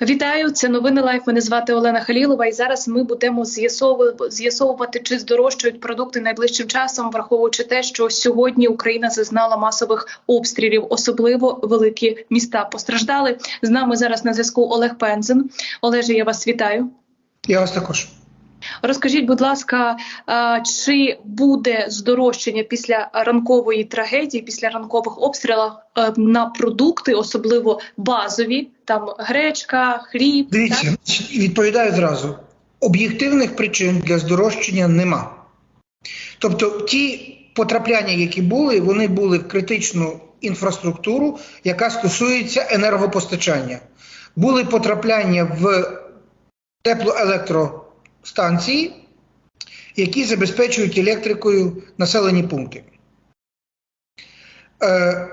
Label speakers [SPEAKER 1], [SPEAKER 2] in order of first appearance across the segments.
[SPEAKER 1] Вітаю, це новини Лайф. Мене звати Олена Халілова. І зараз ми будемо з'ясовувати, чи здорожчають продукти найближчим часом, враховуючи те, що сьогодні Україна зазнала масових обстрілів, особливо великі міста постраждали. З нами зараз на зв'язку Олег Пензен. Олеже, я вас вітаю.
[SPEAKER 2] Я вас також.
[SPEAKER 1] Розкажіть, будь ласка, чи буде здорожчання після ранкової трагедії, після ранкових обстрілів е, на продукти, особливо базові, там гречка, хліб?
[SPEAKER 2] Дивіться,
[SPEAKER 1] так?
[SPEAKER 2] відповідаю зразу: об'єктивних причин для здорожчання нема. Тобто, ті потрапляння, які були, вони були в критичну інфраструктуру, яка стосується енергопостачання. Були потрапляння в теплоелектростанції, які забезпечують електрикою населені пункти. Е,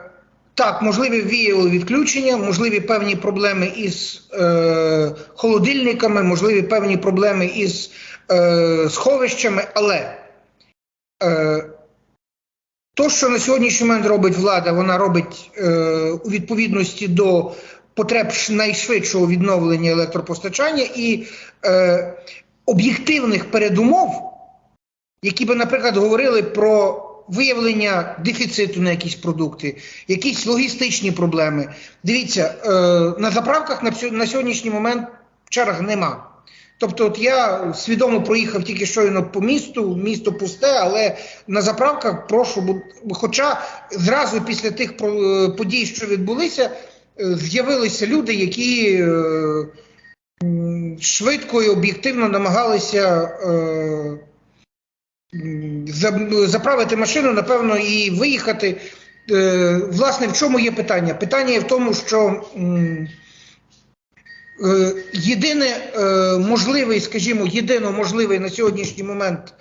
[SPEAKER 2] так, можливі віялові відключення, можливі певні проблеми із е, холодильниками, можливі певні проблеми із е, сховищами, але е, то, що на сьогоднішній момент робить влада, вона робить е, у відповідності до потреб найшвидшого відновлення електропостачання і е, об'єктивних передумов, які би, наприклад, говорили про виявлення дефіциту на якісь продукти, якісь логістичні проблеми. Дивіться, е, на заправках на, сьогоднішній момент черг нема. Тобто, от я свідомо проїхав тільки щойно по місту, місто пусте, але на заправках прошу, хоча зразу після тих е, подій, що відбулися, е, з'явилися люди, які швидко і об'єктивно намагалися. Е, заправити машину, напевно, і виїхати. Е, Власне, в чому є питання? Питання є в тому, що е, єдине можливий, скажімо, єдино можливий на сьогоднішній момент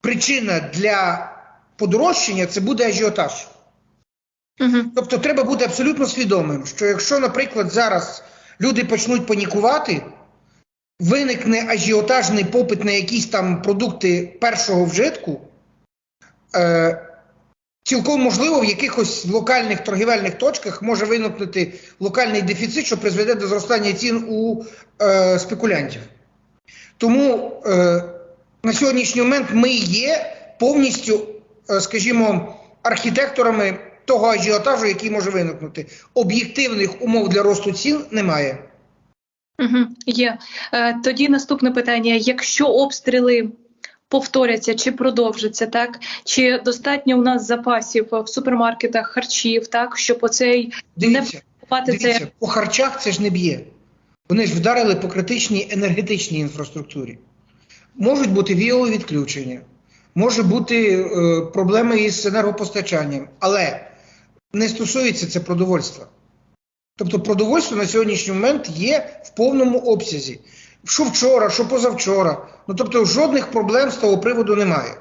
[SPEAKER 2] причина для подорожчання це буде ажіотаж.
[SPEAKER 1] Угу.
[SPEAKER 2] Тобто треба бути абсолютно свідомим, що якщо, наприклад, зараз люди почнуть панікувати, виникне ажіотажний попит на якісь там продукти першого вжитку, е, цілком можливо, в якихось локальних торгівельних точках може виникнути локальний дефіцит, що призведе до зростання цін у е, спекулянтів. Тому е, на сьогоднішній момент ми є повністю, е, скажімо, архітекторами того ажіотажу, який може виникнути. Об'єктивних умов для росту цін немає.
[SPEAKER 1] Угу. Є. Е, тоді наступне питання: якщо обстріли повторяться чи продовжаться, так чи достатньо у нас запасів в супермаркетах харчів, так щоб оцей
[SPEAKER 2] Дивіться,
[SPEAKER 1] не
[SPEAKER 2] дивіться,
[SPEAKER 1] це
[SPEAKER 2] по харчах це ж не б'є. Вони ж вдарили по критичній енергетичній інфраструктурі. Можуть бути віловідключення, може бути е, проблеми із енергопостачанням, але не стосується це продовольства. Тобто продовольство на сьогоднішній момент є в повному обсязі. Що вчора, що позавчора. Ну тобто жодних проблем з того приводу немає.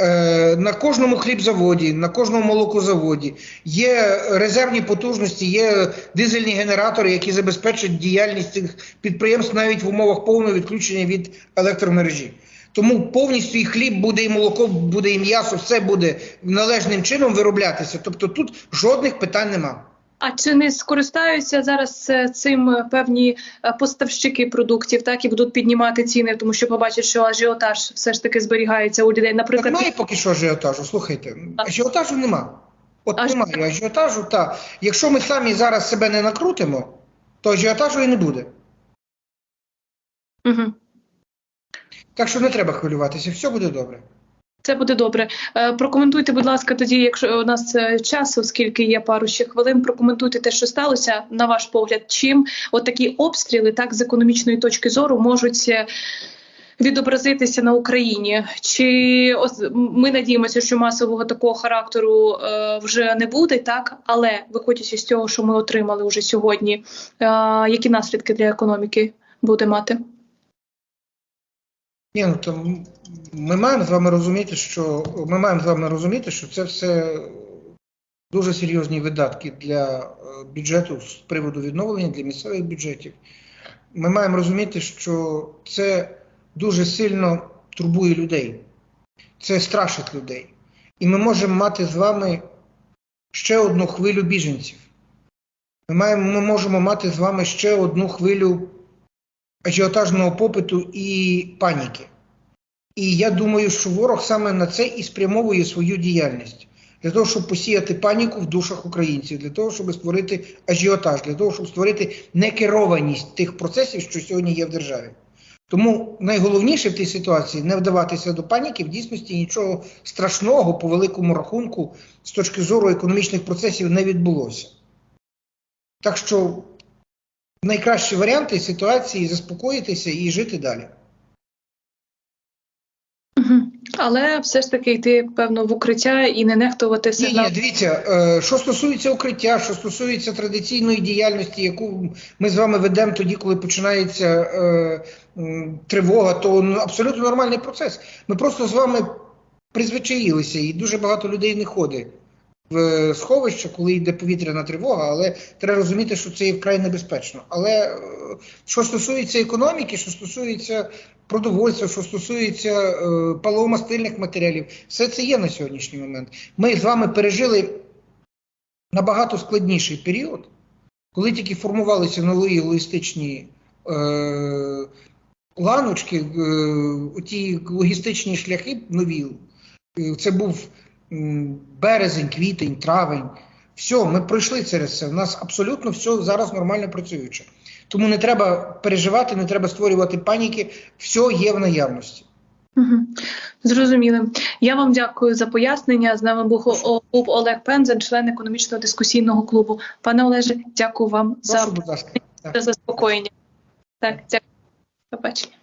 [SPEAKER 2] Е, на кожному хлібзаводі, на кожному молокозаводі є резервні потужності, є дизельні генератори, які забезпечать діяльність цих підприємств навіть в умовах повного відключення від електромережі. Тому повністю і хліб буде, і молоко буде, і м'ясо, все буде належним чином вироблятися. Тобто тут жодних питань немає.
[SPEAKER 1] А чи не скористаються зараз е, цим е, певні е, поставщики продуктів, так і будуть піднімати ціни, тому що побачать, що ажіотаж все ж таки зберігається у людей. Наприклад,
[SPEAKER 2] немає поки що ажіотажу. Слухайте, ажіотажу нема. От
[SPEAKER 1] Аж-
[SPEAKER 2] немає ажіотажу. Та якщо ми самі зараз себе не накрутимо, то ажіотажу і не буде.
[SPEAKER 1] угу.
[SPEAKER 2] Так що не треба хвилюватися, все буде добре.
[SPEAKER 1] Це буде добре. Е, Прокоментуйте, будь ласка, тоді, якщо у нас е, час, оскільки є пару ще хвилин, прокоментуйте те, що сталося, на ваш погляд, чим от такі обстріли, так з економічної точки зору, можуть е, відобразитися на Україні. Чи ми надіємося, що масового такого характеру вже не буде, так але виходячи з цього, що ми отримали вже сьогодні, які наслідки для економіки буде мати?
[SPEAKER 2] Ні, ну там ми маємо з вами розуміти, що ми маємо з вами розуміти, що це все дуже серйозні видатки для е, бюджету з приводу відновлення для місцевих бюджетів. Ми маємо розуміти, що це дуже сильно турбує людей, це страшить людей. І ми можемо мати з вами ще одну хвилю біженців. Ми, маємо, ми можемо мати з вами ще одну хвилю ажіотажного попиту і паніки. І я думаю, що ворог саме на це і спрямовує свою діяльність. Для того, щоб посіяти паніку в душах українців, для того, щоб створити ажіотаж, для того, щоб створити некерованість тих процесів, що сьогодні є в державі. Тому найголовніше в цій ситуації не вдаватися до паніки, в дійсності нічого страшного по великому рахунку з точки зору економічних процесів не відбулося. Так що найкращі варіанти ситуації заспокоїтися і жити далі.
[SPEAKER 1] Але все ж таки йти певно в укриття і не нехтувати
[SPEAKER 2] Ні, ні, дивіться, е, що стосується укриття, що стосується традиційної діяльності, яку ми з вами ведемо тоді, коли починається е, тривога, то ну, абсолютно нормальний процес. Ми просто з вами призвичаїлися, і дуже багато людей не ходить в сховище, коли йде повітряна тривога, але треба розуміти, що це є вкрай небезпечно. Але е, що стосується економіки, що стосується продовольства, що стосується е, паливомастильних матеріалів, все це є на сьогоднішній момент. Ми з вами пережили набагато складніший період, коли тільки формувалися нові логістичні е, ланочки, е, ті логістичні шляхи нові. Е, Це був березень, квітень, травень. Все, ми пройшли через це. У нас абсолютно все зараз нормально працююче. Тому не треба переживати, не треба створювати паніки. Все є в наявності.
[SPEAKER 1] Мгм. Зрозуміли. Я вам дякую за пояснення. З нами був, Олег Пензен, член економічного дискусійного клубу. Пане Олеже, дякую вам за,
[SPEAKER 2] будь ласка.
[SPEAKER 1] За заспокоєння. Так, дякую. Побачення.